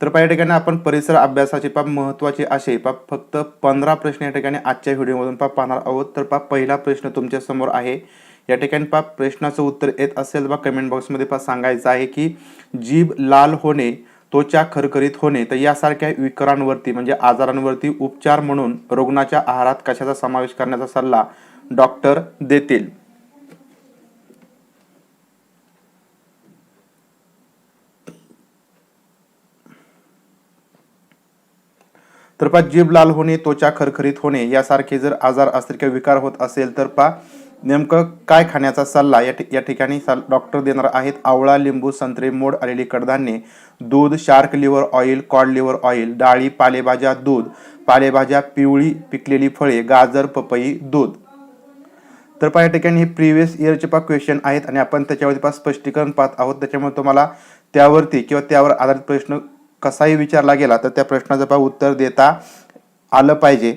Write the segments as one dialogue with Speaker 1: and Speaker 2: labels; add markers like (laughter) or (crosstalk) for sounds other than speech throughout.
Speaker 1: तर पहा या ठिकाणी आपण परिसर अभ्यासाचे पा महत्त्वाचे असे पा फक्त पंधरा प्रश्न या ठिकाणी आजच्या व्हिडिओमधून पा पाहणार आहोत. तर पा पहिला प्रश्न तुमच्यासमोर आहे. या ठिकाणी पा प्रश्नाचं उत्तर येत असेल बा कमेंट बॉक्समध्ये पा सांगायचं आहे की जीभ लाल होणे त्वचा खरखरीत होणे तर यासारख्या विकारांवरती म्हणजे आजारांवरती उपचार म्हणून रुग्णाच्या आहारात कशाचा समावेश करण्याचा सल्ला डॉक्टर देतील. तर पा जीभ लाल होणे त्वचा खरखरीत होणे यासारखे जर आजार असतील किंवा विकार होत असेल तर पा नेमकं काय खाण्याचा सल्ला या या ठिकाणी डॉक्टर देणार आहेत. आवळा लिंबू संत्रे मोड आलेली कडधान्ये दूध shark liver oil cod liver oil डाळी पालेभाज्या दूध पालेभाज्या पिवळी पिकलेली फळे गाजर पपई दूध. तर पहा या ठिकाणी हे प्रिव्हियस इयरचे पा क्वेश्चन आहेत आणि आपण त्याच्यावरती पा स्पष्टीकरण पाहत आहोत. त्याच्यामुळे तुम्हाला त्यावरती किंवा त्यावर आधारित प्रश्न कसाही विचारला गेला तर त्या प्रश्नाचं पा उत्तर देता आलं पाहिजे.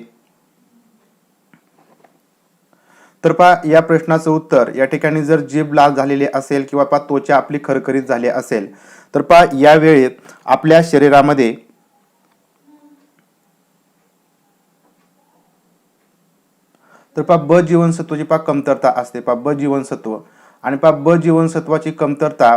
Speaker 1: तर पहा या प्रश्नाचं उत्तर या ठिकाणी जर जीभ लाल झालेली असेल किंवा पा त्वचा आपली खरखरीत झाली असेल तर पहा या वेळेत आपल्या शरीरामध्ये तर पहा ब जीवनसत्वाची पा कमतरता असते. पहा ब जीवनसत्व आणि पहा ब जीवनसत्वाची कमतरता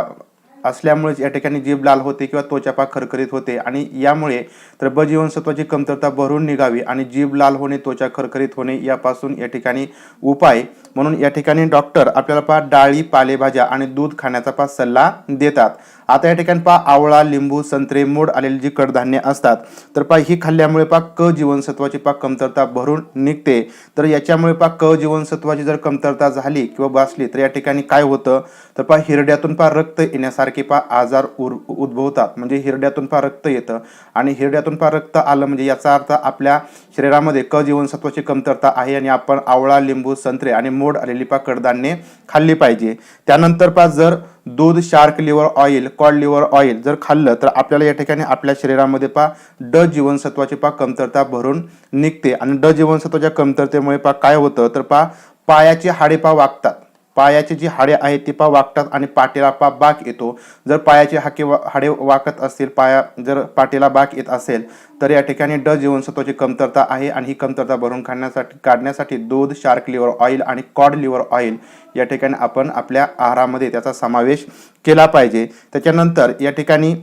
Speaker 1: असल्यामुळेच या ठिकाणी जीभ लाल होते किंवा त्वचा पा खरखरीत होते. आणि यामुळे तर ब जीवनसत्वाची कमतरता भरून निघावी आणि जीभ लाल होणे त्वचा खरखरीत होणे यापासून या ठिकाणी उपाय. म्हणून या ठिकाणी डॉक्टर आपल्याला पहा डाळी पालेभाज्या आणि दूध खाण्याचा पा सल्ला देतात. आता या ठिकाणी पहा आवळा लिंबू संत्रे मोड आलेली जी कडधान्ये असतात तर पहा ही खाल्ल्यामुळे पहा क जीवनसत्वाची पा कमतरता भरून निघते. तर याच्यामुळे पहा क जीवनसत्वाची जर कमतरता झाली किंवा भासली तर या ठिकाणी काय होतं? तर पहा हिरड्यातून पहा रक्त येण्यासारखे पहा आजार उर उद्भवतात. म्हणजे हिरड्यातून पहा रक्त येतं आणि हिरड्यातून पहा रक्त आलं म्हणजे याचा अर्थ आपल्या शरीरामध्ये क जीवनसत्वाची कमतरता आहे आणि आपण आवळा लिंबू संत्रे आणि मोड आलेली पा कडधान्ये खाल्ली पाहिजे. त्यानंतर पा जर दूध shark liver oil cod liver oil जर खाल्लं तर आपल्याला या ठिकाणी आपल्या शरीरामध्ये पा ड जीवनसत्वाची पा कमतरता भरून निघते. आणि ड जीवनसत्वाच्या कमतरतेमुळे पा काय होतं? तर पा पायाची हाडे पा वागतात. पायाचे जी हाडे आहेत ती पा वागतात आणि पाठीला पा बाक येतो. जर पायाचे हाके वा- हाडे वाकत असतील पाया जर पाठीला बाक येत असेल तर या ठिकाणी ड जीवनसत्वाची कमतरता आहे आणि ही कमतरता भरून काढण्यासाठी काढण्यासाठी दूध शार्क लिव्हर ऑइल आणि कॉड लिव्हर ऑइल या ठिकाणी आपण आपल्या आहारामध्ये त्याचा समावेश केला पाहिजे. त्याच्यानंतर या ठिकाणी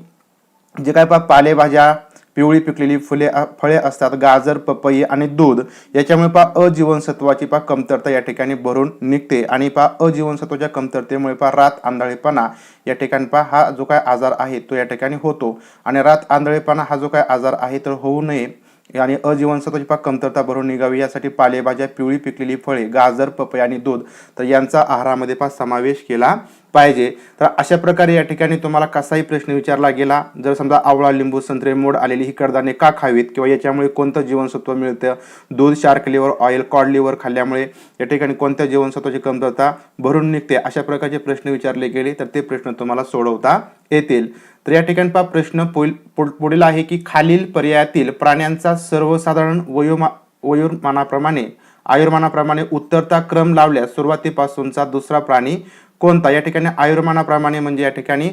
Speaker 1: जे काय पा पालेभाज्या पिवळी पिकलेली फुले फळे असतात गाजर पपई आणि दूध. याच्यामुळे पा अजीवनसत्वाची पा कमतरता या ठिकाणी भरून निघते. आणि पा अजीवनसत्वाच्या कमतरतेमुळे पा रात आंधळेपणा या ठिकाणी पा हा जो काय आजार आहे तो या ठिकाणी होतो. आणि रात आंधळेपणा हा जो काय आजार आहे तर होऊ नये. आणि अजीवनसत्वाची पा कमतरता भरून निघावी. यासाठी पालेभाज्या पिवळी पिकलेली फळे गाजर पपई आणि दूध तर यांचा आहारामध्ये पा समावेश केला पाहिजे. तर अशा प्रकारे या ठिकाणी तुम्हाला कसाही प्रश्न विचारला गेला जर समजा आवळा लिंबू संत्रे मोड आलेली ही कडधान्ये का खावीत किंवा याच्यामुळे कोणतं जीवनसत्व मिळतं? दूध shark liver oil cod liver खाल्ल्यामुळे या ठिकाणी कोणत्या जीवनसत्वाची कमतरता भरून निघते? अशा प्रकारचे प्रश्न विचारले गेले तर ते प्रश्न तुम्हाला सोडवता येतील. तर या ठिकाणी पहा प्रश्न पुढील पुढील आहे की खालील पर्यायातील प्राण्यांचा सर्वसाधारण वयोमा वयोमानाप्रमाणे आयुर्मानाप्रमाणे उत्तरता क्रम लावल्यास सुरुवातीपासूनचा दुसरा प्राणी कोणता? या ठिकाणी आयुर्मानाप्रमाणे म्हणजे या ठिकाणी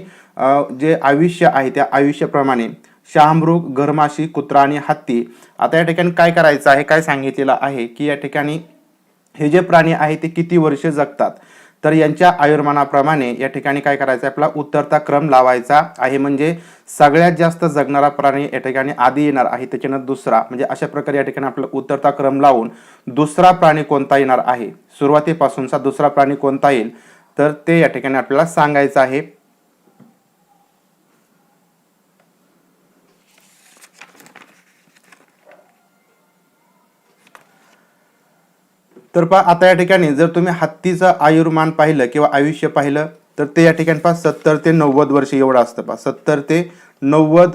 Speaker 1: जे आयुष्य आहे त्या आयुष्याप्रमाणे शहामृग घरमाशी कुत्रा आणि हत्ती. आता या ठिकाणी काय करायचं आहे काय सांगितलेलं आहे की या ठिकाणी हे जे प्राणी आहे ते किती वर्ष जगतात? तर यांच्या आयुर्मानाप्रमाणे या ठिकाणी काय करायचं आहे आपला उत्तरता क्रम लावायचा आहे. म्हणजे सगळ्यात जास्त जगणारा प्राणी या ठिकाणी आधी येणार आहे त्याच्यानं दुसरा. म्हणजे अशा प्रकारे या ठिकाणी आपला उत्तरता क्रम लावून दुसरा प्राणी कोणता येणार आहे? सुरुवातीपासूनचा दुसरा प्राणी कोणता येईल? तर ते या ठिकाणी आपल्याला सांगायचं आहे. तर पहा आता या ठिकाणी जर तुम्ही हत्तीचं आयुर्मान पाहिलं किंवा आयुष्य पाहिलं तर ते या ठिकाणी पहा सत्तर ते नव्वद वर्ष एवढं असतं पहा. सत्तर ते नव्वद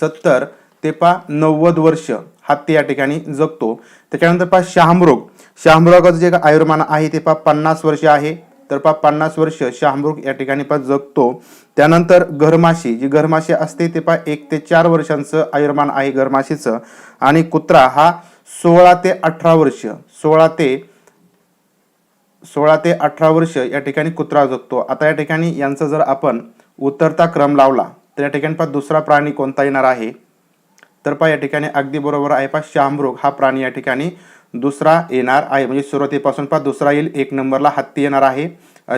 Speaker 1: सत्तर ते पहा नव्वद वर्ष हत्ती या ठिकाणी जगतो. त्याच्यानंतर पहा शहामृग. शहामृगाचं जे आयुर्मान आहे ते पहा पन्नास वर्ष आहे. तर पहा पन्नास वर्ष शहामृग या ठिकाणी पा जगतो. त्यानंतर घरमाशी जी घरमाशी असते ते पहा एक ते चार वर्षांचं आयुर्मान आहे घरमाशीचं. आणि कुत्रा हा सोळा ते अठरा वर्ष सोळा ते सोळा ते अठरा वर्ष या ठिकाणी कुत्रा जगतो. आता या ठिकाणी यांचा जर आपण उतरता क्रम लावला तर या ठिकाणी पा दुसरा प्राणी कोणता येणार आहे? तर पहा या ठिकाणी अगदी बरोबर आहे पा शहामृग हा प्राणी या ठिकाणी दुसरा येणार आहे. म्हणजे सुरुवातीपासून पहा दुसरा येईल. एक नंबरला हत्ती येणार आहे.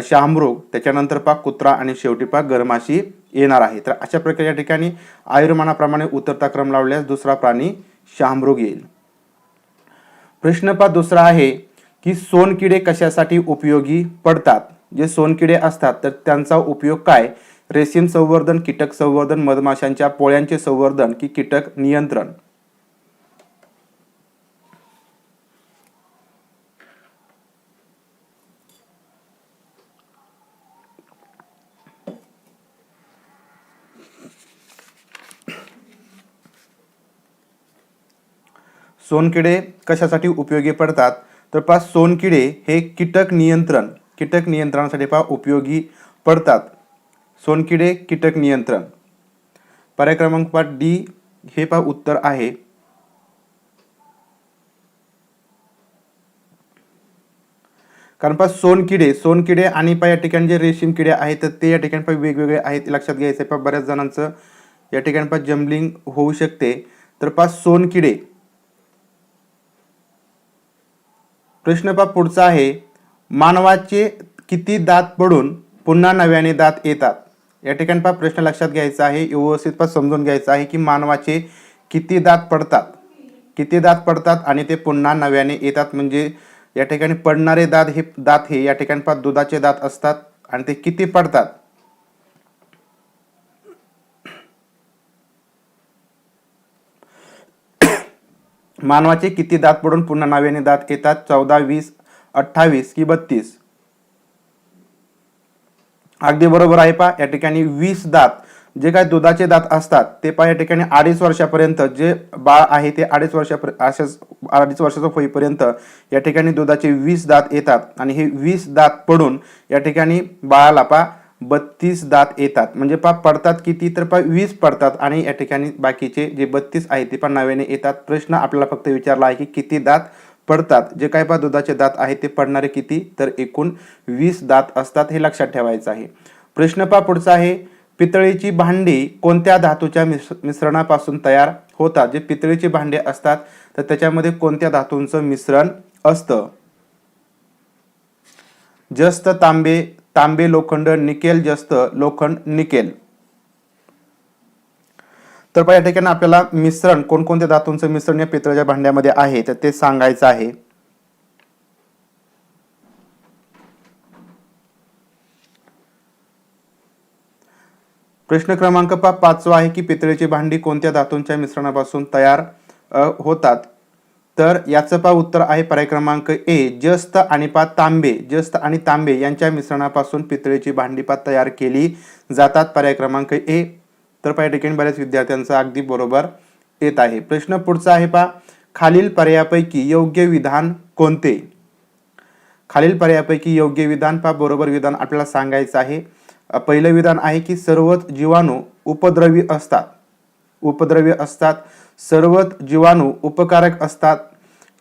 Speaker 1: शामरोग त्याच्यानंतर पहा कुत्रा आणि शेवटी पहा गरमाशी येणार आहे. तर अशा प्रकारे या ठिकाणी आयुर्मानाप्रमाणे उतरता क्रम लावल्यास दुसरा प्राणी शामरोग येईल. प्रश्न पहा दुसरा आहे की सोनकिडे कशासाठी उपयोगी पडतात? जे सोनकिडे असतात तर त्यांचा उपयोग काय? रेशीम संवर्धन कीटक संवर्धन मधमाशांच्या पोळ्यांचे संवर्धन की कीटक नियंत्रण? सोनकिडे कशासाठी उपयोगी पडतात? तर पहा सोनकिडे हे कीटक नियंत्रण कीटक नियंत्रणासाठी पहा उपयोगी पडतात. सोनकिडे कीटक नियंत्रण. पर्याय क्रमांक पहा डी हे पहा उत्तर आहे. कारण पहा सोनकिडे सोनकिडे आणि पहा या ठिकाणी जे रेशीम किडे आहेत तर ते या ठिकाणी पहा वेगवेगळे आहेत. ते लक्षात घ्यायचं आहे पहा बऱ्याच जणांचं या ठिकाणी पहा जम्बलिंग होऊ शकते. तर पहा सोनकिडे प्रश्न पा पुढचा आहे मानवाचे किती दात पडून पुन्हा नव्याने दात येतात? या ठिकाणी पहा प्रश्न लक्षात घ्यायचा आहे व्यवस्थित पा समजून घ्यायचा आहे की मानवाचे किती दात पडतात? किती दात पडतात आणि ते पुन्हा नव्याने येतात? म्हणजे या ठिकाणी पडणारे दात हे दात हे या ठिकाणी पहा दुधाचे दात असतात आणि ते किती पडतात? मानवाचे किती दात पडून पुन्हा नव्याने दात येतात चौदा वीस अठ्ठावीस की बत्तीस? अगदी बरोबर आहे पा या ठिकाणी वीस दात जे काय दुधाचे दात असतात ते पा या ठिकाणी अडीच वर्षापर्यंत जे बाळ आहे ते अडीच वर्षापर्यंत अशाच अडीच वर्षाचं होईपर्यंत या ठिकाणी दुधाचे वीस दात येतात. आणि हे वीस दात पडून या ठिकाणी बाळाला पा बत्तीस दात येतात. म्हणजे पा पडतात किती तर पा वीस पडतात. आणि या ठिकाणी बाकीचे जे बत्तीस आहे ते पण नव्याने येतात. प्रश्न आपल्याला फक्त विचारला आहे की किती दात पडतात? जे काय पा दुधाचे दात आहे ते पडणारे किती? तर एकूण वीस दात असतात हे लक्षात ठेवायचं आहे. प्रश्न पा पुढचा आहे. पितळीची भांडी कोणत्या धातूच्या मिश्र मिश्रणापासून तयार होतात? जे पितळीची भांडे असतात तर त्याच्यामध्ये कोणत्या धातूंचं मिश्रण असतं? जस्त तांबे तांबे लोखंड निकेल जस्त लोखंड निकेल. तर या ठिकाणी आपल्याला मिश्रण कोणकोणत्या धातूंचं मिश्रण या पितळेच्या भांड्यामध्ये आहे तर ते सांगायचं आहे. प्रश्न क्रमांक पाचवा आहे की पितळेची भांडी कोणत्या धातूंच्या मिश्रणापासून तयार होतात? तर याचं पा उत्तर आहे पर्याय क्रमांक ए जस्त आणि पा तांबे जस्त आणि तांबे यांच्या मिश्रणापासून पितळेची भांडी पा तयार केली जातात. पर्याय क्रमांक ए तर पाय ठिकाणी बऱ्याच विद्यार्थ्यांचं अगदी बरोबर येत आहे. प्रश्न पुढचा आहे पा खालील पर्यायापैकी योग्य विधान कोणते? खालील पर्यायापैकी योग्य विधान पा बरोबर विधान आपल्याला सांगायचं आहे. पहिलं विधान आहे की सर्वच जीवाणू उपद्रवी असतात. उपद्रवी असतात. सर्वच जीवाणू उपकारक असतात.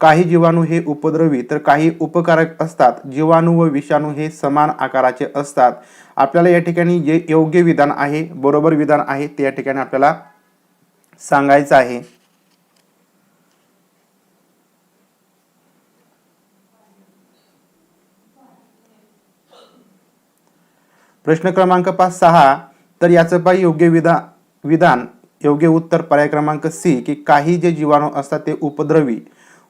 Speaker 1: काही जीवाणू हे उपद्रवी तर काही उपकारक असतात. जीवाणू व विषाणू हे समान आकाराचे असतात. आपल्याला या ठिकाणी जे योग्य विधान आहे बरोबर विधान आहे ते या ठिकाणी आपल्याला सांगायचं आहे. प्रश्न क्रमांक पाच सहा. तर याचं पाय योग्य विधा विधान योग्य उत्तर पर्याय क्रमांक सी की काही जे जीवाणू असतात ते उपद्रवी.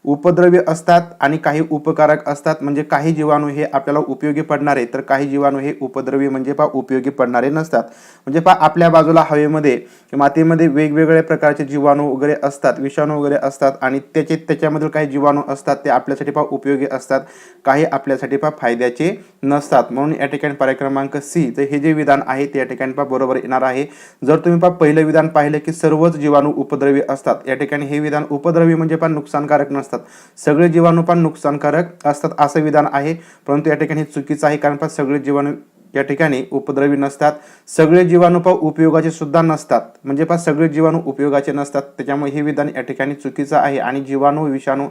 Speaker 1: उपद्रवी असतात आणि काही उपकारक असतात. म्हणजे काही जीवाणू हे आपल्याला उपयोगी पडणारे तर काही जीवाणू हे उपद्रवी म्हणजे पा उपयोगी पडणारे नसतात. म्हणजे पा आपल्या बाजूला हवेमध्ये मातीमध्ये वेगवेगळ्या प्रकारचे जीवाणू वगैरे असतात विषाणू वगैरे असतात आणि त्याचे त्याच्यामधील काही जीवाणू असतात ते आपल्यासाठी पा उपयोगी असतात. काही आपल्यासाठी पा फायद्याचे नसतात. म्हणून या ठिकाणी पर्याय क्रमांक सी तर हे जे विधान आहे ते या ठिकाणी पा बरोबर येणार आहे. जर तुम्ही पा पहिलं विधान पाहिलं की सर्वच जीवाणू उपद्रवी असतात या ठिकाणी हे विधान उपद्रवी म्हणजे पहा नुकसानकारक नसतात. सगळे जीवाणू पण नुकसानकारक असतात असं विधान आहे. परंतु या ठिकाणी चुकीचं आहे कारण पण सगळे जीवाणू या ठिकाणी उपद्रवी नसतात. सगळे जीवाणू पा उपयोगाचे सुद्धा नसतात. म्हणजे पण सगळे जीवाणू उपयोगाचे नसतात. त्याच्यामुळे हे विधान या ठिकाणी चुकीचं आहे. आणि जीवाणू विषाणू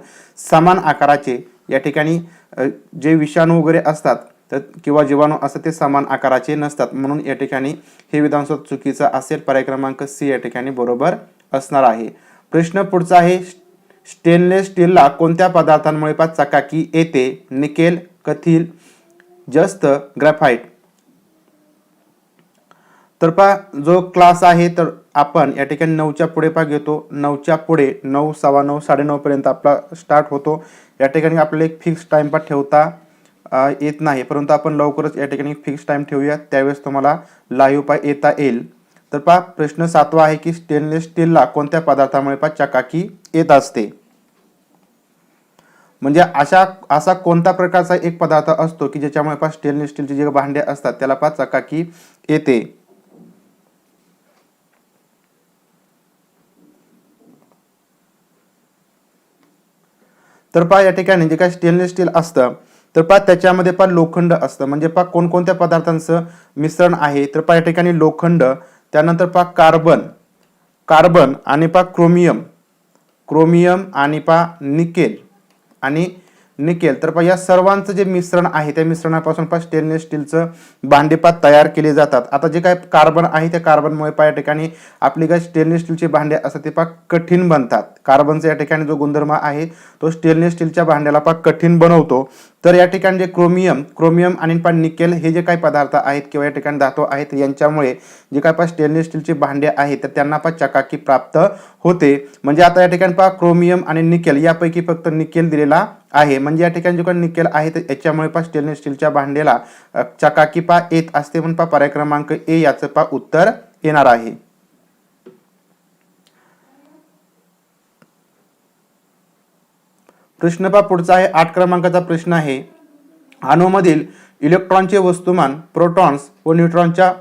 Speaker 1: समान आकाराचे या ठिकाणी जे विषाणू वगैरे असतात तर किंवा जीवाणू असतात ते समान आकाराचे नसतात. म्हणून या ठिकाणी हे विधान चुकीचं असेल. पर्याय क्रमांक सी या ठिकाणी बरोबर असणार आहे. प्रश्न पुढचा आहे. स्टेनलेस स्टीलला कोणत्या पदार्थांमुळे पाच चकाकी येते? निकेल कथील जस्त ग्रॅफाईट तर पा जो क्लास आहे तर आपण या ठिकाणी नऊच्या पुढे पा घेतो. नऊच्या पुढे नऊ सव्वा नऊ साडेनऊपर्यंत आपला स्टार्ट होतो. या ठिकाणी आपल्याला एक फिक्स टाईम पा ठेवता येत नाही. परंतु आपण लवकरच या ठिकाणी फिक्स टाईम ठेवूया. त्यावेळेस तुम्हाला लाईव्ह पा येता येईल. तर पहा प्रश्न सातवा आहे की स्टेनलेस स्टीलला कोणत्या पदार्थामुळे पहा चकाकी येत असते? म्हणजे अशा असा कोणता प्रकारचा एक पदार्थ असतो की ज्याच्यामुळे पहा स्टेनलेस स्टीलचे जे भांडे असतात त्याला पहा चकाकी येते. तर पहा या ठिकाणी जे काय स्टेनलेस स्टील असतं तर पहा त्याच्यामध्ये पहा लोखंड असतं. म्हणजे पहा कोणकोणत्या पदार्थांचं मिश्रण आहे? तर पहा या ठिकाणी लोखंड त्यानंतर पहा कार्बन. कार्बन आणि पहा क्रोमियम. क्रोमियम आणि पहा निकेल. आणि निकेल. तर पहा या सर्वांचं जे मिश्रण आहे त्या मिश्रणापासून पहा स्टेनलेस स्टीलचं भांडेपात तयार केले जातात. आता जे काय कार्बन आहे त्या कार्बनमुळे पहा या ठिकाणी आपली काय स्टेनलेस स्टीलचे भांडे असतात ते पहा कठीण बनतात. कार्बनचा या ठिकाणी जो गुणधर्म आहे तो स्टेनलेस स्टीलच्या भांड्याला पहा कठीण बनवतो. तर या ठिकाणी जे क्रोमियम क्रोमियम आणि पण निकेल हे जे काही पदार्थ आहेत किंवा या ठिकाणी धातू आहेत यांच्यामुळे जे काय पहा स्टेनलेस स्टीलचे भांडे आहेत तर त्यांना पहा चकाकी प्राप्त होते. म्हणजे आता या ठिकाणी पहा क्रोमियम आणि निकेल यापैकी फक्त निकेल दिलेला आहे. म्हणजे या ठिकाणी जो काही निकेल आहे तर याच्यामुळे पहा स्टेनलेस स्टीलच्या भांड्याला चकाकी पहा येत असते म्हणून पहा पर्याय क्रमांक ए याचं पहा उत्तर येणार आहे. प्रश्न पहा पुढचा आहे आठ क्रमांकाचा प्रश्न आहे. अणूमधील इलेक्ट्रॉनचे वस्तुमान प्रोटॉन्स व न्यूट्रॉनच्या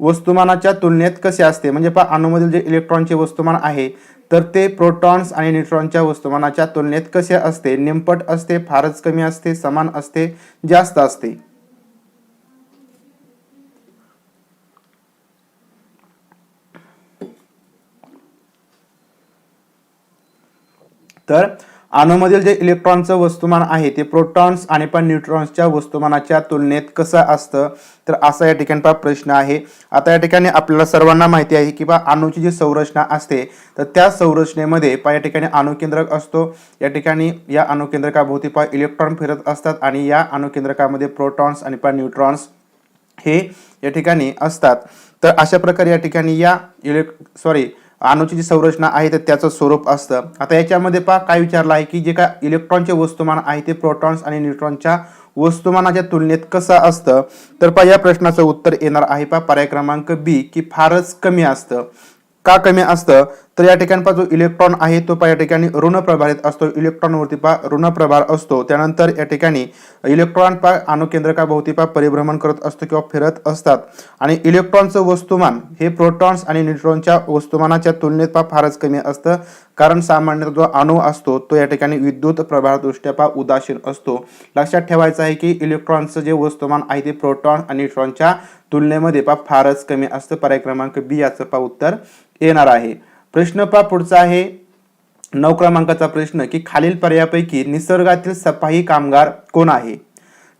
Speaker 1: वस्तुमानाच्या तुलनेत कसे असते? म्हणजे पहा अणूमधील जे इलेक्ट्रॉनचे वस्तुमान आहे तर ते प्रोटॉन्स आणि न्यूट्रॉनच्या वस्तुमानाच्या तुलनेत कसे असते? नेमपट असते फारच कमी असते समान असते जास्त असते. तर अणूमधील जे इलेक्ट्रॉनचं वस्तुमान आहे ते प्रोटॉन्स आणि पण न्यूट्रॉन्सच्या वस्तुमानाच्या तुलनेत कसं असतं? तर असा या ठिकाणी पहा प्रश्न आहे. आता या ठिकाणी आपल्याला सर्वांना माहिती आहे की बा अणूची जी संरचना असते तर त्या संरचनेमध्ये पहा या ठिकाणी अणुकेंद्रक असतो. या ठिकाणी या अणुकेंद्रकाभोवती पहा इलेक्ट्रॉन फिरत असतात आणि या अणुकेंद्रकामध्ये प्रोटॉन्स आणि पण न्यूट्रॉन्स हे या ठिकाणी असतात. तर अशा प्रकारे या ठिकाणी या इलेक् सॉरी अणूची जी संरचना आहे तर त्याचं स्वरूप असतं. आता याच्यामध्ये पहा काय विचारलं आहे की जे काय इलेक्ट्रॉनचे वस्तुमान आहे ते प्रोटॉन्स आणि न्यूट्रॉनच्या वस्तुमानाच्या तुलनेत कसं असतं? तर पहा या प्रश्नाचं उत्तर येणार आहे. पहा पर्याय क्रमांक बी की फारच कमी असतं. का कमी असतं? तर या ठिकाणी जो इलेक्ट्रॉन आहे तो पहा या ठिकाणी ऋण प्रभारित असतो. इलेक्ट्रॉनवरती पा ऋण प्रभार असतो. त्यानंतर या ठिकाणी इलेक्ट्रॉन पा अणुकेंद्रकाभोवती पा परिभ्रमण करत असतो किंवा फिरत असतात. आणि इलेक्ट्रॉनचं वस्तुमान हे प्रोटॉन्स आणि न्यूट्रॉनच्या वस्तुमानाच्या तुलनेत पा फारच कमी असतं. कारण सामान्यतः जो अणू असतो तो या ठिकाणी विद्युत प्रभारदृष्ट्या पा उदासीन असतो. लक्षात ठेवायचं आहे की इलेक्ट्रॉनचं जे वस्तुमान आहे ते प्रोटॉन आणि न्यूट्रॉनच्या तुलनेमध्ये पा फारच कमी असतं. पर्याय क्रमांक बी याचं पा उत्तर येणार आहे. प्रश्न पहा पुढचा आहे. नऊ क्रमांकाचा प्रश्न की खालील पर्यायापैकी निसर्गातील सफाई कामगार कोण आहे?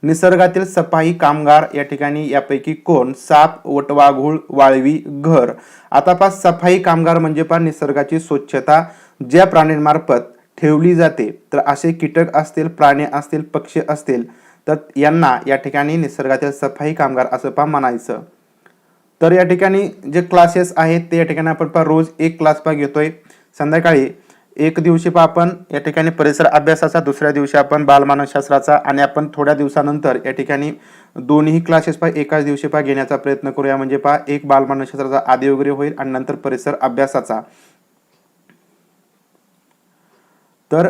Speaker 1: निसर्गातील सफाई कामगार या ठिकाणी यापैकी कोण? साप वटवाघूळ वाळवी घर. आता पहा सफाई कामगार म्हणजे पहा निसर्गाची स्वच्छता ज्या प्राण्यांमार्फत ठेवली जाते. तर असे कीटक असतील प्राणी असतील पक्षी असतील तर यांना या ठिकाणी निसर्गातील सफाई कामगार असं पहा म्हणायचं. तर या ठिकाणी जे क्लासेस आहेत ते या ठिकाणी आपण पहा रोज एक क्लास पहा घेतोय. संध्याकाळी एक दिवशी पहा आपण या ठिकाणी परिसर अभ्यासाचा दुसऱ्या दिवशी आपण बालमानसशास्त्राचा आणि आपण थोड्या दिवसानंतर या ठिकाणी दोन्ही क्लासेस पहा एकाच दिवशी पहा घेण्याचा प्रयत्न करूया. म्हणजे पहा एक बालमानसशास्त्राचा आधी वगैरे होईल आणि नंतर परिसर अभ्यासाचा. तर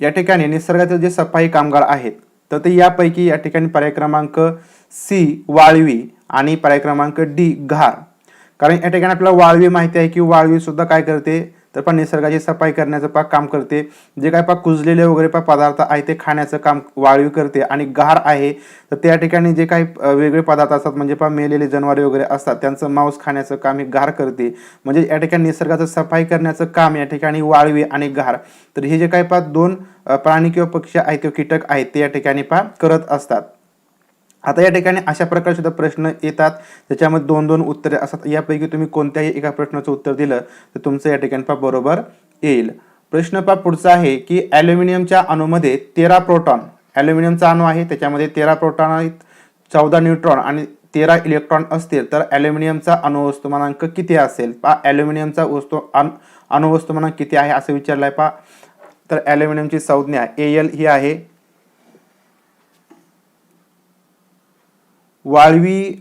Speaker 1: या ठिकाणी निसर्गातील जे सफाई कामगार आहेत तर ते यापैकी या ठिकाणी पर्याय क्रमांक सी वाळवी. आणि पर्याय क्रमांक डी घार. कारण या ठिकाणी आपल्याला वाळवी माहिती आहे की वाळवी सुद्धा काय करते? तर पण निसर्गाची सफाई करण्याचं पा काम करते. जे काय पा कुजलेले वगैरे पा पदार्थ आहे ते खाण्याचं काम वाळवी करते आणि घार आहे. तर त्या ठिकाणी जे काही वेगळे पदार्थ असतात म्हणजे पा मेलेले जनावरे वगैरे असतात त्यांचं मांस खाण्याचं काम हे गार करते. म्हणजे या ठिकाणी निसर्गाचं सफाई करण्याचं काम या ठिकाणी वाळवी आणि घार. तर हे जे काही पा दोन प्राणी किंवा पक्षी आहेत किंवा कीटक आहेत ते या ठिकाणी पा करत असतात. आता या ठिकाणी अशा प्रकारे सुद्धा प्रश्न येतात. त्याच्यामध्ये दोन दोन उत्तरे असतात. यापैकी तुम्ही कोणत्याही एका प्रश्नाचं उत्तर दिलं तर तुमचं या ठिकाणी पा बरोबर येईल. प्रश्न पा पुढचा आहे की ॲल्युमिनियमच्या अणूमध्ये तेरा प्रोटॉन ॲल्युमिनियमचा अणू आहे त्याच्यामध्ये तेरा प्रोटॉन आहेत चौदा न्यूट्रॉन आणि तेरा इलेक्ट्रॉन असतील तर ॲल्युमिनियमचा अणुवस्तुमानांक किती असेल? पा ॲल्युमिनियमचा वस्तू अण अणुवस्तुमानांक किती आहे असं विचारलं आहे पा तर ॲल्युमिनियमची संज्ञा ए एल ही आहे वाळवी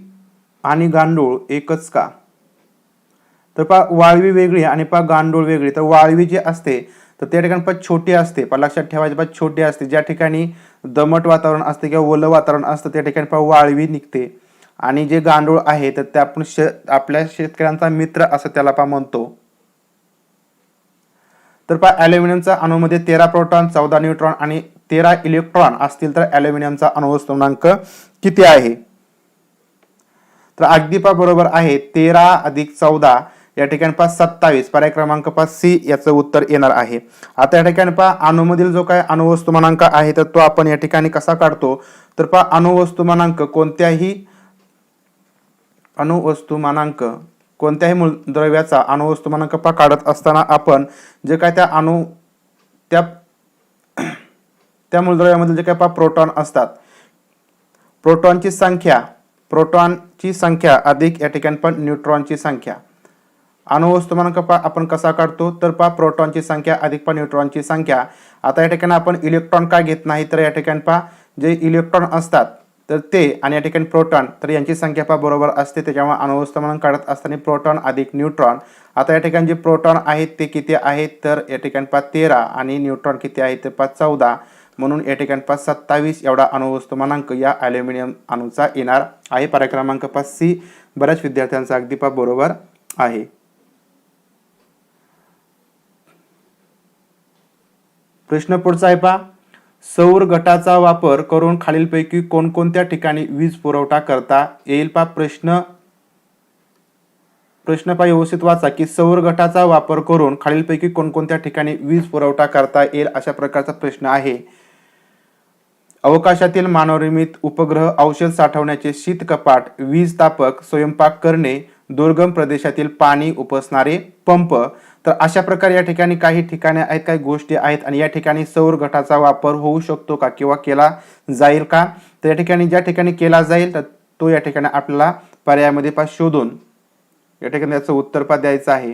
Speaker 1: आणि गांडूळ एकच का? तर पा वाळवी वेगळी आणि पा गांडूळ वेगळी. तर वाळवी जी असते तर त्या ठिकाणी पा छोटी असते. पा लक्षात ठेवायचे पा छोटी असते. ज्या ठिकाणी दमट वातावरण असते किंवा ओलं वातावरण असतं त्या ठिकाणी पा वाळवी निघते. आणि जे गांडूळ आहे तर ते आपण शे आपल्या शेतकऱ्यांचा मित्र असं त्याला पा म्हणतो. तर पा ॲल्युमिनियमचा अणूमध्ये तेरा प्रोटॉन चौदा न्यूट्रॉन आणि तेरा इलेक्ट्रॉन असतील तर ॲल्युमिनियमचा अणुवस्तुमानांक किती आहे? तर अगदीपा बरोबर आहे. तेरा अधिक चौदा या ठिकाणी पहा सत्तावीस. पर्याय क्रमांक पाच सी याचं उत्तर येणार आहे. आता या ठिकाणी पहा अणुमधील जो काय अणुवस्तुमानांक आहे तर तो आपण या ठिकाणी कसा काढतो? तर पहा अणुवस्तुमानांक कोणत्याही अणुवस्तुमानांक कोणत्याही मूलद्रव्याचा अणुवस्तुमानांक पहा काढत असताना आपण जे काय त्या अणु त्या त्या मूलद्रव्यामध्ये जे काय पहा प्रोटॉन असतात. प्रोटॉनची संख्या प्रोटॉनची संख्या अधिक या ठिकाणी पण न्यूट्रॉनची संख्या. अणुवस्तुमानांक पा आपण कसा काढतो? तर पा प्रोटॉनची संख्या अधिक पा न्यूट्रॉनची संख्या. आता या ठिकाणी आपण इलेक्ट्रॉन का घेत नाही? तर या ठिकाणी पा जे इलेक्ट्रॉन असतात तर ते आणि या ठिकाणी प्रोटॉन तर यांची संख्या पा बरोबर असते. त्याच्यामुळे अणुवस्तुमानांक काढत असताना प्रोटॉन अधिक न्यूट्रॉन. आता या ठिकाणी जे प्रोटॉन आहेत ते किती आहेत? तर या ठिकाणी पा तेरा आणि न्यूट्रॉन किती आहेत तर पा चौदा. म्हणून या ठिकाणी पाच सत्तावीस एवढा अणुवस्तुमानांक या ॲल्युमिनियम अणूचा येणार आहे. पर्याय क्रमांक पाच सी बऱ्याच विद्यार्थ्यांचा अगदी पा बरोबर आहे. प्रश्न पुढचा आहे पा सौर गटाचा वापर करून खालीलपैकी कोणकोणत्या ठिकाणी वीज पुरवठा करता येईल पा प्रश्न प्रश्न पा व्यवस्थित वाचा की सौर गटाचा वापर करून खालीलपैकी कोणकोणत्या ठिकाणी वीज पुरवठा करता येईल अशा प्रकारचा प्रश्न आहे. अवकाशातील मानवनिर्मित उपग्रह औषध साठवण्याचे शीत कपाट वीज तापक स्वयंपाक करणे दुर्गम प्रदेशातील पाणी उपसणारे पंप. तर अशा प्रकारे या ठिकाणी काही ठिकाणे आहेत काही गोष्टी आहेत आणि या ठिकाणी सौर गटाचा वापर होऊ शकतो का किंवा केला जाईल का? तर या ठिकाणी ज्या ठिकाणी केला जाईल तर तो या ठिकाणी आपल्याला पर्यायामध्ये पा शोधून. या ठिकाणी याचं उत्तर पा द्यायचं आहे.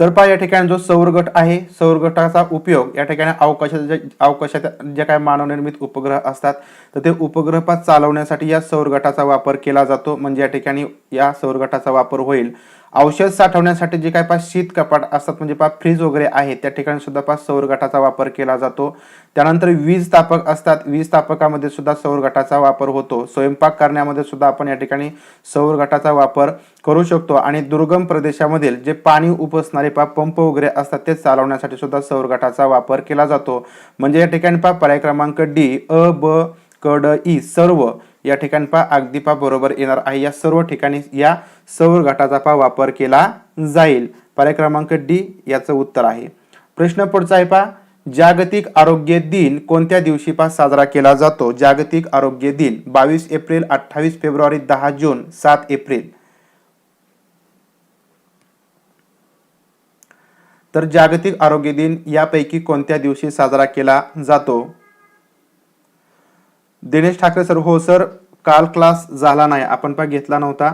Speaker 1: तर पहा या ठिकाणी जो सौरगट आहे सौरगटाचा उपयोग या ठिकाणी अवकाशाच्या अवकाशात जे काही मानवनिर्मित उपग्रह असतात तर ते उपग्रह पा चालवण्यासाठी या सौरगटाचा वापर केला जातो. म्हणजे या ठिकाणी या सौरगटाचा वापर होईल. औषध साठवण्यासाठी जे काय पा शीत कपाट असतात म्हणजे पा फ्रीज वगैरे आहे त्या ठिकाणी सुद्धा पा सौर गटाचा वापर केला जातो. त्यानंतर वीज तापक असतात वीज तापकामध्ये सुद्धा सौर गटाचा वापर होतो. स्वयंपाक करण्यामध्ये सुद्धा आपण या ठिकाणी सौर गटाचा वापर करू शकतो. आणि दुर्गम प्रदेशामधील जे पाणी उपसणारे पा पंप वगैरे असतात ते चालवण्यासाठी सुद्धा सौर गटाचा वापर केला जातो. म्हणजे या ठिकाणी पा पर्याय क्रमांक डी अ ब कड ई सर्व या ठिकाणी पहा अगदी बरोबर येणार आहे. या सर्व ठिकाणी या सौर घटाचा पा वापर केला जाईल. पर्याय क्रमांक डी याचं उत्तर आहे. प्रश्न पुढचा आहे पा जागतिक आरोग्य दिन कोणत्या दिवशी पा साजरा केला जातो? जागतिक आरोग्य दिन बावीस एप्रिल अठ्ठावीस फेब्रुवारी दहा जून सात एप्रिल. तर जागतिक आरोग्य दिन यापैकी कोणत्या दिवशी साजरा केला जातो? दिनेश ठाकरे सर हो सर काल क्लास झाला नाही. आपण पा घेतला नव्हता.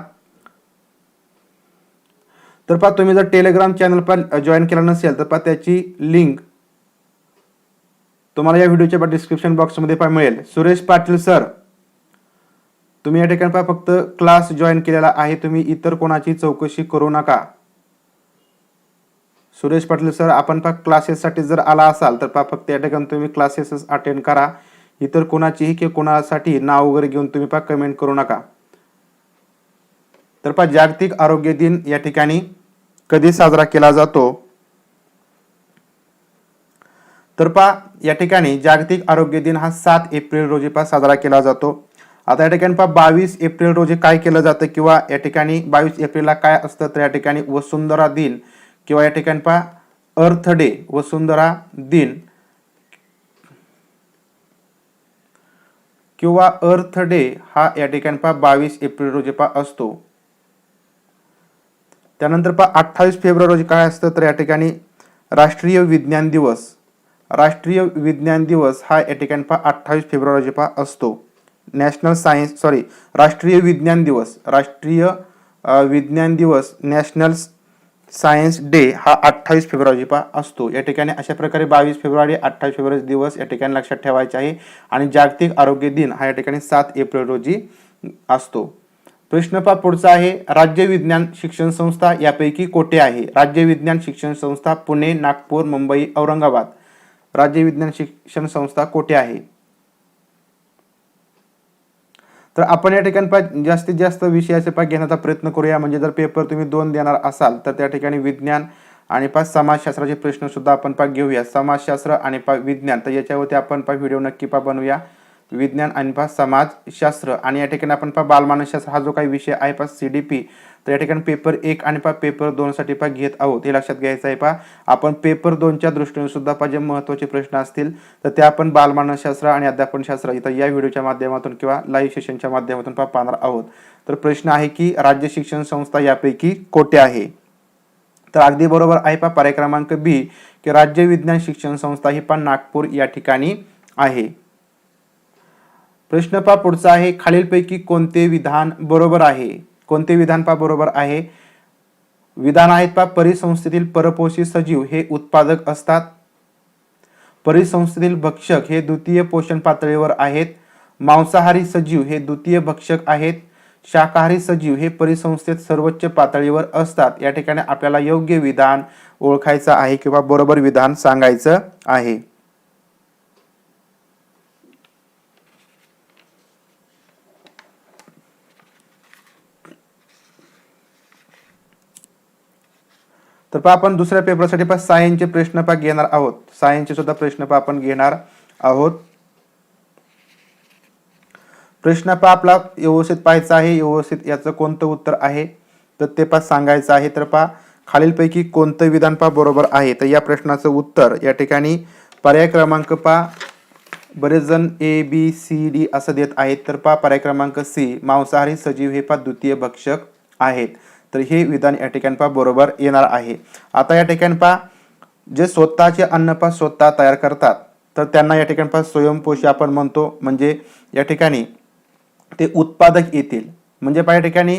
Speaker 1: तर पा तुम्ही जर टेलिग्राम चॅनल पण जॉईन केला नसेल तर पा त्याची लिंक तुम्हाला या व्हिडिओच्या डिस्क्रिप्शन बॉक्समध्ये पा मिळेल. सुरेश पाटील सर तुम्ही या ठिकाणी पा फक्त क्लास जॉईन केलेला आहे. तुम्ही इतर कोणाची चौकशी करू नका. सुरेश पाटील सर आपण पा क्लासेससाठी जर आला असाल तर पा फक्त या ठिकाणी तुम्ही क्लासेस अटेंड करा. इतर कोणाचीही किंवा कोणासाठी नाव वगैरे घेऊन तुम्ही पहा कमेंट करू नका. तर पहा जागतिक आरोग्य दिन या ठिकाणी कधी साजरा केला जातो? तर पा या ठिकाणी जागतिक आरोग्य दिन हा सात एप्रिल रोजी पा साजरा केला जातो. आता या ठिकाणी पा बावीस एप्रिल रोजी काय केलं जातं किंवा या ठिकाणी बावीस एप्रिलला काय असतं तर या ठिकाणी वसुंधरा दिन किंवा या ठिकाणी पा अर्थ डे वसुंधरा दिन. किंवा अर्थ डे हा या ठिकाणी पहा बावीस एप्रिल रोजी पहा असतो. त्यानंतर पहा अठ्ठावीस फेब्रुवारी रोजी काय असतं? तर या ठिकाणी राष्ट्रीय विज्ञान दिवस. राष्ट्रीय विज्ञान दिवस हा या ठिकाणी पहा अठ्ठावीस फेब्रुवारी रोजी पहा असतो. नॅशनल सायन्स सॉरी राष्ट्रीय विज्ञान दिवस. राष्ट्रीय विज्ञान दिवस नॅशनल सायन्स डे हा अठ्ठावीस फेब्रुवारी असतो. या ठिकाणी अशा प्रकारे बावीस फेब्रुवारी अठ्ठावीस फेब्रुवारी दिवस या ठिकाणी लक्षात ठेवायचे आहे. आणि जागतिक आरोग्य दिन हा या ठिकाणी सात एप्रिल रोजी असतो. प्रश्न पा पुढचा आहे. राज्य विज्ञान शिक्षण संस्था यापैकी कोठे आहे? राज्य विज्ञान शिक्षण संस्था पुणे नागपूर मुंबई औरंगाबाद. राज्य विज्ञान शिक्षण संस्था कोठे आहे? तर आपण या ठिकाणी पा जास्तीत जास्त विषयाचे पहा घेण्याचा प्रयत्न करूया. म्हणजे जर पेपर तुम्ही दोन देणार असाल तर त्या ठिकाणी विज्ञान आणि पाच समाजशास्त्राचे प्रश्नसुद्धा आपण पा घेऊया. समाजशास्त्र आणि पा विज्ञान. तर याच्यावरती आपण पा व्हिडिओ नक्की पा बनवूया. विज्ञान आणि पा समाजशास्त्र. आणि या ठिकाणी आपण पहा बालमानसशास्त्र. हा जो काही विषय आहे पा सी डी पी तर या ठिकाणी पेपर एक आणि पा पेपर दोनसाठी पा घेत आहोत. हे लक्षात घ्यायचं आहे पहा. आपण पेपर दोनच्या दृष्टीने सुद्धा पा जे महत्त्वाचे प्रश्न असतील तर ते आपण बालमानसशास्त्र आणि अध्यापनशास्त्र इथं या व्हिडिओच्या माध्यमातून किंवा लाईव्ह सेशनच्या माध्यमातून पहा पाहणार आहोत. तर प्रश्न आहे की राज्य शिक्षण संस्था यापैकी कोठे आहे? तर अगदी बरोबर आहे पहा पर्याय क्रमांक बी की राज्य विज्ञान शिक्षण संस्था ही पण नागपूर या ठिकाणी आहे. प्रश्न पहा पुढचा आहे खालीलपैकी कोणते विधान बरोबर आहे? कोणते विधान पा बरोबर आहे? विधान आहेत पा परिसंस्थेतील परपोषी सजीव हे उत्पादक असतात. परिसंस्थेतील भक्षक हे द्वितीय पोषण पातळीवर आहेत. मांसाहारी सजीव हे द्वितीय भक्षक आहेत. शाकाहारी सजीव हे परिसंस्थेत सर्वोच्च पातळीवर असतात. या ठिकाणी आपल्याला योग्य विधान ओळखायचं आहे किंवा बरोबर विधान सांगायचं आहे. तर पहा आपण दुसऱ्या पेपरसाठी पहा सायन्सचे प्रश्न पहा घेणार आहोत. सायन्सचे सुद्धा प्रश्न पहा आपण घेणार आहोत. प्रश्न पहा आपला व्यवस्थित पाहायचा आहे. व्यवस्थित याचं कोणतं उत्तर आहे? तर ते पहा सांगायचं आहे. तर पहा खालीलपैकी कोणतं विधान पहा बरोबर आहे? तर या प्रश्नाचं उत्तर या ठिकाणी पर्याय क्रमांक पहा बरेच जण ए बी सी डी असं देत आहेत. तर पहा पर्याय क्रमांक सी मांसाहारी सजीव हे पहा द्वितीय भक्षक आहेत. तर हे विधान या ठिकाणी पहा बरोबर येणार आहे. आता या ठिकाणी पहा जे स्वतःचे अन्न पहा स्वतः तयार करतात तर त्यांना या ठिकाणी पहा स्वयंपोषी आपण म्हणतो म्हणजे या ठिकाणी ते उत्पादक येतील. म्हणजे पहा या ठिकाणी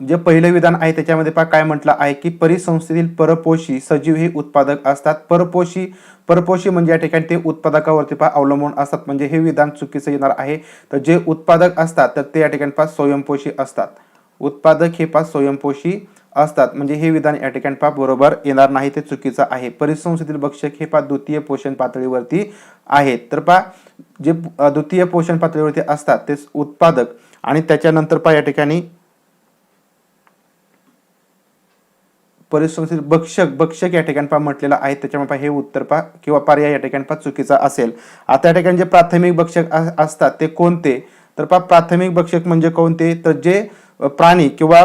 Speaker 1: जे पहिलं विधान आहे त्याच्यामध्ये पहा काय म्हटलं आहे की परिसंस्थेतील परपोषी सजीव हे उत्पादक असतात. परपोषी परपोषी म्हणजे या ठिकाणी ते उत्पादकावरती पहा अवलंबून असतात. म्हणजे हे विधान चुकीचं येणार आहे. तर जे उत्पादक असतात तर ते या ठिकाणी पहा स्वयंपोषी असतात. उत्पादक हे पाच स्वयंपोषी असतात. म्हणजे हे विधान या ठिकाणी पहा बरोबर येणार नाही ते चुकीचं आहे. परिसंस्थेतील भक्षक हे पाच द्वितीय पोषण पातळीवरती आहेत. तर पहा जे द्वितीय पोषण पातळीवरती असतात ते उत्पादक. आणि त्याच्यानंतर पहा या ठिकाणी परिसंस्थेतील भक्षक भक्षक या ठिकाणी पा म्हटलेलं आहे. त्याच्यामुळे पहा हे उत्तर पा किंवा पर्याय या ठिकाणी पा चुकीचा असेल. आता या ठिकाणी जे प्राथमिक भक्षक असतात ते कोणते? तर पा प्राथमिक भक्षक म्हणजे कोणते? तर जे प्राणी किंवा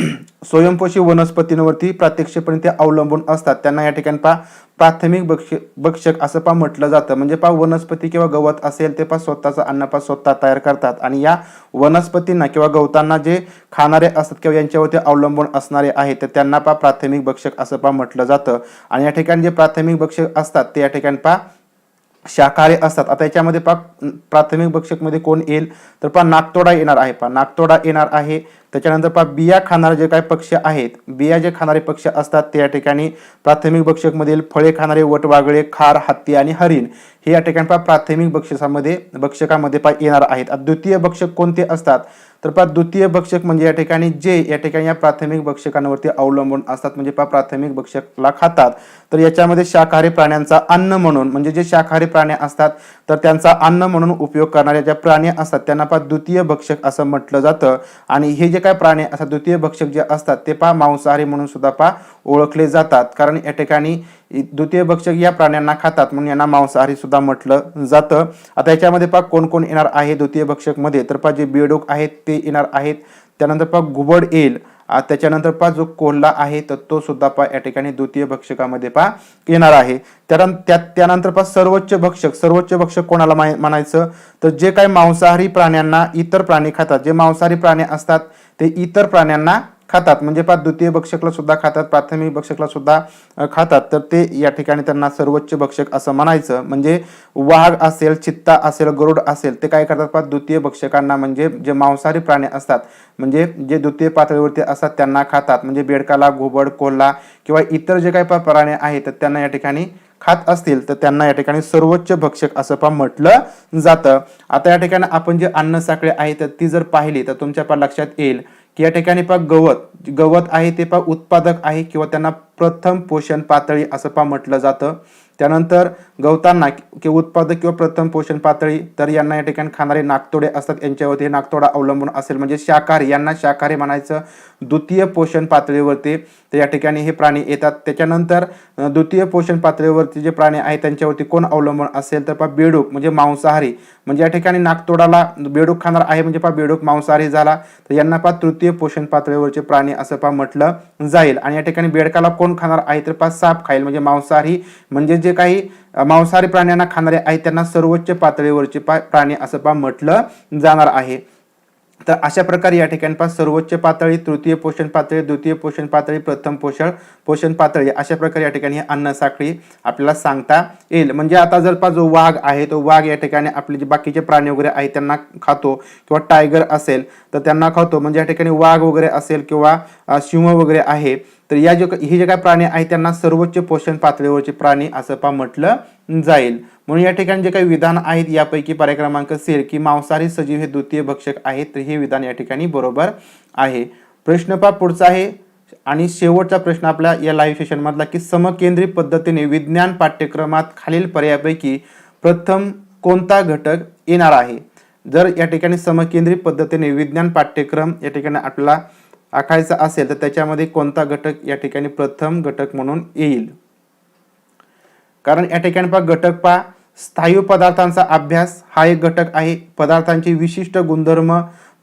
Speaker 1: (clears throat) स्वयंपोषी वनस्पतींवरती प्रत्यक्षपणे ते अवलंबून असतात. त्यांना या ठिकाणी पहा प्राथमिक भक्ष भक्षक असं पहा म्हटलं जातं. म्हणजे पहा वनस्पती किंवा गवत असेल ते पहा स्वतःचं अन्न पा स्वतः तयार करतात. आणि या वनस्पतींना किंवा गवतांना जे खाणारे असतात किंवा यांच्यावरती अवलंबून असणारे आहेत तर त्यांना पहा प्राथमिक भक्षक असं पा म्हटलं जातं. आणि या ठिकाणी जे प्राथमिक भक्षक असतात ते या ठिकाणी पहा शाकाहारी असतात. आता याच्यामध्ये पा प्राथमिक भक्षकमध्ये कोण येईल? तर पहा नागतोडा येणार आहे पा नागतोडा येणार आहे. त्याच्यानंतर पहा बिया खाणारे जे काही पक्ष आहेत बिया जे खाणारे पक्ष असतात ते या ठिकाणी प्राथमिक भक्षकमधील फळे खाणारे वटवागळे खार हत्ती आणि हरिण हे या ठिकाणी पहा प्राथमिक भक्षकामध्ये भक्षकामध्ये पहा येणार आहेत. द्वितीय भक्षक कोणते असतात? तर पहा द्वितीय भक्षक म्हणजे या ठिकाणी जे या ठिकाणी या प्राथमिक भक्षकांवरती अवलंबून असतात म्हणजे पहा प्राथमिक भक्षकला खातात. तर याच्यामध्ये शाकाहारी प्राण्यांचा अन्न म्हणून म्हणजे जे शाकाहारी प्राणी असतात तर त्यांचा अन्न म्हणून उपयोग करणारे ज्या प्राणी असतात त्यांना पहा द्वितीय भक्षक असं म्हटलं जातं. आणि हे जे काय प्राणी असतात द्वितीय भक्षक जे असतात ते पहा मांसाहारी म्हणून सुद्धा पहा ओळखले जातात. कारण या ठिकाणी द्वितीय भक्षक या प्राण्यांना खातात म्हणून यांना मांसाहारी सुद्धा म्हटलं जातं. आता याच्यामध्ये पहा कोण कोण येणार आहे द्वितीय भक्षकमध्ये तर पहा जे बेडूक आहेत ते येणार आहेत. त्यानंतर पहा घुबड येईल. त्याच्यानंतर पहा जो कोल्हा आहे तर तो सुद्धा पहा या ठिकाणी द्वितीय भक्षकामध्ये पहा येणार आहे. त्यानं- त्या त्यानंतर पहा सर्वोच्च भक्षक. सर्वोच्च भक्षक कोणाला म्हणायचं? तर जे काही मांसाहारी प्राण्यांना इतर प्राणी खातात जे मांसाहारी प्राणी असतात ते इतर प्राण्यांना खातात. म्हणजे पा द्वितीय भक्षकला सुद्धा खातात प्राथमिक भक्षकला सुद्धा खातात. तर ते या ठिकाणी त्यांना सर्वोच्च भक्षक असं म्हणायचं. म्हणजे वाघ असेल चित्ता असेल गरुड असेल ते काय करतात? पा द्वितीय भक्षकांना म्हणजे जे मांसाहारी प्राणी असतात म्हणजे जे द्वितीय पातळीवरती असतात त्यांना खातात. म्हणजे बेडकाला घुबड कोल्हा किंवा इतर जे काही प्राणी आहेत तर त्यांना या ठिकाणी खात असतील तर त्यांना या ठिकाणी सर्वोच्च भक्षक असं पण म्हटलं जातं. आता या ठिकाणी आपण जे अन्न साखळी आहे तर ती जर पाहिली तर तुमच्या पण लक्षात येईल की या ठिकाणी पहा गवत गवत आहे ते पहा उत्पादक आहे किंवा त्यांना प्रथम पोषण पातळी असं पहा म्हटलं जातं. त्यानंतर गवतांना कि उत्पादक किंवा प्रथम पोषण पातळी तर यांना या ठिकाणी खाणारे नागतोडे असतात यांच्यावरती नागतोडा अवलंबून असेल. म्हणजे शाकाहारी यांना शाकाहारी म्हणायचं द्वितीय पोषण पातळीवरती तर या ठिकाणी हे प्राणी येतात. त्याच्यानंतर द्वितीय पोषण पातळीवरती जे प्राणी आहेत त्यांच्यावरती कोण अवलंबून असेल तर पहा बेडूक म्हणजे मांसाहारी. म्हणजे या ठिकाणी नागतोडाला बेडूक खाणार आहे म्हणजे पहा बेडूक मांसाहारी झाला. तर यांना पा तृतीय पोषण पातळीवरचे प्राणी असं पा म्हटलं जाईल. आणि या ठिकाणी बेडकाला कोण खाणार आहे तर पा साप खाईल. म्हणजे मांसाहारी म्हणजे जे काही मांसाहारी प्राण्यांना खाणारे आहेत त्यांना सर्वोच्च पातळीवरचे पा प्राणी असं पा म्हटलं जाणार आहे. तर अशा प्रकारे या ठिकाणी सर्वोच्च पातळी तृतीय पोषण पातळी द्वितीय पोषण पातळी प्रथम पोषण पोषण पातळी अशा प्रकारे या ठिकाणी अन्न साखळी आपल्याला सांगता येईल. म्हणजे आता जर पहा जो वाघ आहे तो वाघ या ठिकाणी आपले जे बाकीचे प्राणी वगैरे आहेत त्यांना खातो किंवा टायगर असेल तर त्यांना खातो. म्हणजे या ठिकाणी वाघ वगैरे असेल किंवा सिंह वगैरे आहे तर या जे हे जे काही प्राणी आहेत त्यांना सर्वोच्च पोषण पातळीवरचे प्राणी असं पहा म्हटलं जाईल. म्हणून या ठिकाणी जे काही विधान आहेत यापैकी पर्याय क्रमांक सेल की मांसाहारी सजीव हे द्वितीय भक्षक आहेत तर हे विधान या ठिकाणी बरोबर आहे. प्रश्न पा पुढचा आहे. आणि शेवटचा प्रश्न आपला या लाईव्ह सेशनमधला की समकेंद्री पद्धतीने विज्ञान पाठ्यक्रमात खालील पर्यायापैकी प्रथम कोणता घटक येणार आहे? जर या ठिकाणी समकेंद्री पद्धतीने विज्ञान पाठ्यक्रम या ठिकाणी आपल्याला आखायचा असेल तर त्याच्यामध्ये कोणता घटक या ठिकाणी प्रथम घटक म्हणून येईल? कारण या ठिकाणी पहा घटक पहा स्थायू पदार्थांचा अभ्यास हा एक घटक आहे. पदार्थांचे विशिष्ट गुणधर्म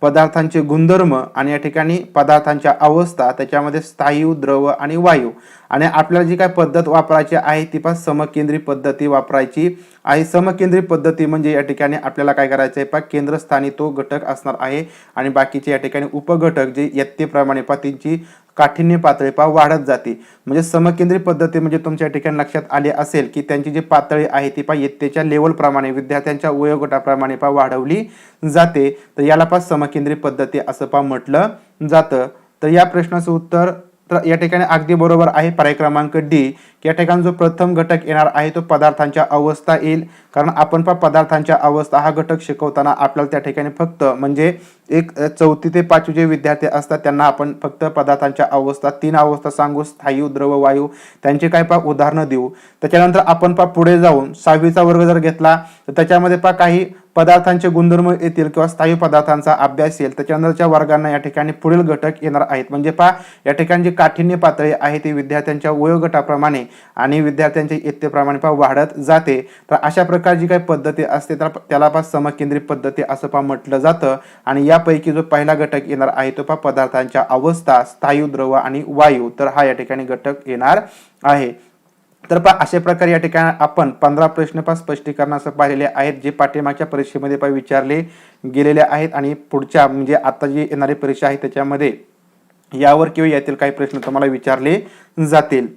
Speaker 1: पदार्थांचे गुणधर्म आणि या ठिकाणी पदार्थांच्या अवस्था त्याच्यामध्ये स्थायू द्रव आणि वायू. आणि आपल्याला जी काय पद्धत वापरायची आहे ती पण समकेंद्री पद्धती वापरायची आहे. समकेंद्री पद्धती म्हणजे या ठिकाणी आपल्याला काय करायचं आहे? पा केंद्रस्थानी तो घटक असणार आहे. आणि बाकीचे या ठिकाणी उपघटक जे येतेप्रमाणे पहा त्यांची काठिण्य पातळी पहा वाढत जाते. म्हणजे समकेंद्री पद्धती म्हणजे तुमच्या ठिकाणी लक्षात आले असेल की त्यांची जी पातळी आहे ती पहा इयत्तेच्या लेवलप्रमाणे विद्यार्थ्यांच्या वयोगटाप्रमाणे पहा वाढवली जाते. तर याला पहा समकेंद्री पद्धती असं पहा म्हटलं जातं. तर या प्रश्नाचं उत्तर तर या ठिकाणी अगदी बरोबर आहे पर्याय क्रमांक डी. की या ठिकाणी जो प्रथम घटक येणार आहे तो पदार्थांच्या अवस्था येईल. कारण आपण पहा पदार्थांच्या अवस्था हा घटक शिकवताना आपल्याला त्या ठिकाणी फक्त म्हणजे एक चौथी ते पाचवी जे विद्यार्थी असतात त्यांना आपण फक्त पदार्थांच्या अवस्था तीन अवस्था सांगू स्थायू द्रव वायू त्यांची काय पा उदाहरणं देऊ. त्याच्यानंतर आपण पहा पुढे जाऊन सहावीचा वर्ग जर घेतला तर त्याच्यामध्ये पहा काही पदार्थांचे गुणधर्म येतील किंवा स्थायू पदार्थांचा अभ्यास येईल त्याच्यानंतरच्या वर्गांना या ठिकाणी पुढील घटक येणार आहेत. म्हणजे पहा या ठिकाणी जी काठिण्य पातळी आहे ती विद्यार्थ्यांच्या वयोगटाप्रमाणे आणि विद्यार्थ्यांच्या इयत्तेप्रमाणे पहा वाढत जाते. तर अशा प्रकारची काही पद्धती असते तर त्याला पहा समकेंद्रित पद्धती असं पहा म्हटलं जातं. आणि यापैकी जो पहिला घटक येणार आहे तो पहा पदार्थांच्या अवस्था स्थायू द्रव आणि वायू. तर हा या ठिकाणी घटक येणार आहे. तर पहा अशा प्रकारे या ठिकाणी आपण पंधरा प्रश्न पहा स्पष्टीकरणासह पाहिलेले आहेत जे पाठीमागच्या परीक्षेमध्ये पहा विचारले गेलेले आहेत आणि पुढच्या म्हणजे आता जी येणारी परीक्षा आहे त्याच्यामध्ये यावर किंवा यातील काही प्रश्न तुम्हाला विचारले जातील.